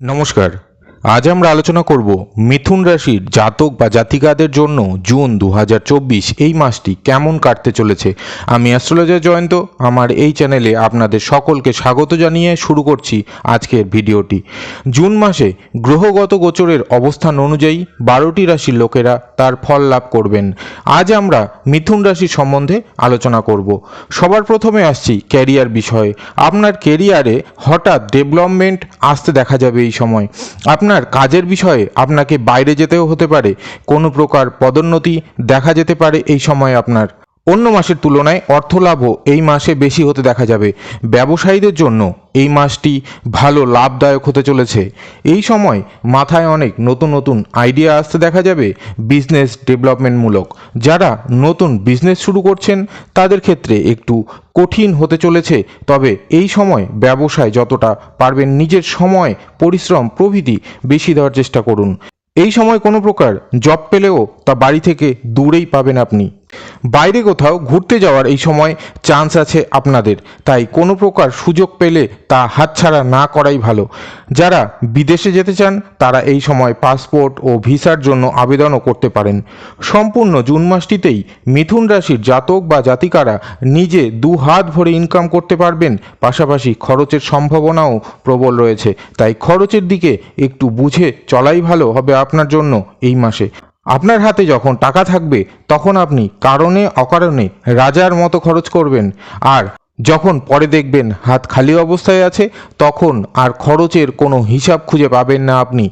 নমস্কার। আজ আমরা আলোচনা করব মিথুন রাশির জাতক বা জাতিকাদের জন্য জুন দু হাজার চব্বিশ এই মাসটি কেমন কাটতে চলেছে। আমি অ্যাস্ট্রোলজার জয়ন্ত, আমার এই চ্যানেলে আপনাদের সকলকে স্বাগত জানিয়ে শুরু করছি আজকের ভিডিওটি। জুন মাসে গ্রহগত গোচরের অবস্থান অনুযায়ী বারোটি রাশির লোকেরা তার ফল লাভ করবেন। আজ আমরা মিথুন রাশি সম্বন্ধে আলোচনা করব। সবার প্রথমে আসছি ক্যারিয়ার বিষয়ে। আপনার কেরিয়ারে হঠাৎ ডেভেলপমেন্ট আসতে দেখা যাবে এই সময়। আপনার কাজের বিষয়ে আপনাকে বাইরে যেতেও হতে পারে, কোনো প্রকার পদোন্নতি দেখা যেতে পারে এই সময় আপনার। অন্য মাসের তুলনায় অর্থ লাভও এই মাসে বেশি হতে দেখা যাবে। ব্যবসায়ীদের জন্য এই মাসটি ভালো লাভদায়ক হতে চলেছে। এই সময় মাথায় অনেক নতুন নতুন আইডিয়া আসতে দেখা যাবে বিজনেস ডেভেলপমেন্টমূলক যারা নতুন বিজনেস শুরু করছেন, তাদের ক্ষেত্রে একটু কঠিন হতে চলেছে। তবে এই সময় ব্যবসায় যতটা পারবেন নিজের সময়, পরিশ্রম, প্রভৃতি বেশি দেওয়ার চেষ্টা করুন। এই সময় কোনো প্রকার জব পেলেও তা বাড়ি থেকে দূরেই পাবেন আপনি। বাইরে কোথাও ঘুরতে যাওয়ার এই সময় চান্স আছে আপনাদের। তাই কোনো প্রকার সুযোগ পেলে তা হাতছাড়া না করাই ভালো। যারা বিদেশে যেতে চান, তারা এই সময় পাসপোর্ট ও ভিসার জন্য আবেদনও করতে পারেন। সম্পূর্ণ জুন মাসটিতেই মিথুন রাশির জাতক বা জাতিকারা নিজে দু হাত ভরে ইনকাম করতে পারবেন, পাশাপাশি খরচের সম্ভাবনাও প্রবল রয়েছে। তাই খরচের দিকে একটু বুঝে চলাই ভালো হবে আপনার জন্য এই মাসে। আপনার হাতে যখন টাকা থাকবে, তখন আপনি কারণে অকারণে রাজার মতো খরচ করবেন। আর যখন পরে দেখবেন হাত খালি অবস্থায় আছে, তখন আর খরচের কোনো হিসাব খুঁজে পাবেন না আপনি।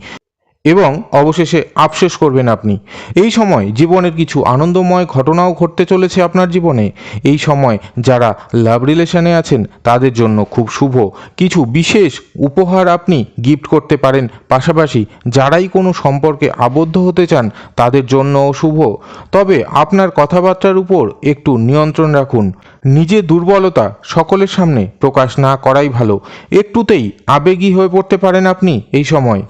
এবং অবশেষে আফসোস করবেন আপনি। এই সময় জীবনের কিছু আনন্দময় ঘটনাও ঘটতে চলেছে আপনার জীবনে। এই সময় যারা লাভ রিলেশনে আছেন, তাদের জন্য খুব শুভ। কিছু বিশেষ উপহার আপনি গিফট করতে পারেন। পাশাপাশি যারাই কোনো সম্পর্কে আবদ্ধ হতে চান, তাদের জন্যও শুভ। তবে আপনার কথাবার্তার উপর একটু নিয়ন্ত্রণ রাখুন। নিজের দুর্বলতা সকলের সামনে প্রকাশ না করাই ভালো। একটুতেই আবেগী হয়ে পড়তে পারেন আপনি এই সময়।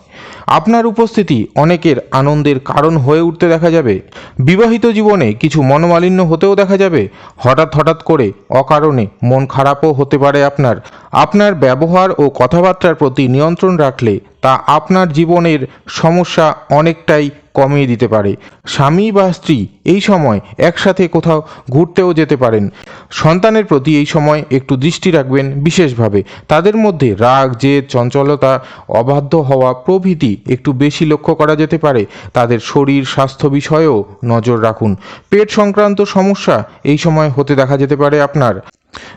আপনার উপস্থিতি অনেকের আনন্দের কারণ হয়ে উঠতে দেখা যাবে। বিবাহিত জীবনে কিছু মনোমালিন্য হতেও দেখা যাবে। হঠাৎ হঠাৎ করে অকারণে মন খারাপও হতে পারে আপনার। আপনার ব্যবহার ও কথাবার্তার প্রতি নিয়ন্ত্রণ রাখলে তা আপনার জীবনের সমস্যা অনেকটাই কমিয়ে দিতে পারে। স্বামী বা স্ত্রী এই সময় একসাথে কোথাও ঘুরতেও যেতে পারেন। সন্তানের প্রতি এই সময় একটু দৃষ্টি রাখবেন বিশেষভাবে। তাদের মধ্যে রাগ, জেদ, চঞ্চলতা, অবাধ্য হওয়া প্রভৃতি একটু বেশি লক্ষ্য করা যেতে পারে। তাদের শরীর, স্বাস্থ্য বিষয়েও নজর রাখুন। পেট সংক্রান্ত সমস্যা এই সময় হতে দেখা যেতে পারে আপনার।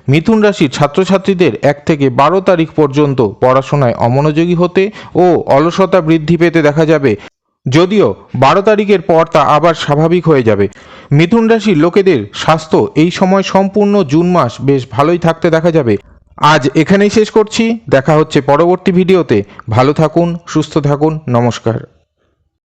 মিথুন রাশির ছাত্রছাত্রীদের এক থেকে বারো তারিখ পর্যন্ত পড়াশোনায় অমনোযোগী হতে ও অলসতা বৃদ্ধি পেতে দেখা যাবে। যদিও বারো তারিখের পর তা আবার স্বাভাবিক হয়ে যাবে। মিথুন রাশির লোকেদের স্বাস্থ্য এই সময় সম্পূর্ণ জুন মাস বেশ ভালোই থাকতে দেখা যাবে। আজ এখানেই শেষ করছি। দেখা হচ্ছে পরবর্তী ভিডিওতে। ভালো থাকুন, সুস্থ থাকুন। নমস্কার।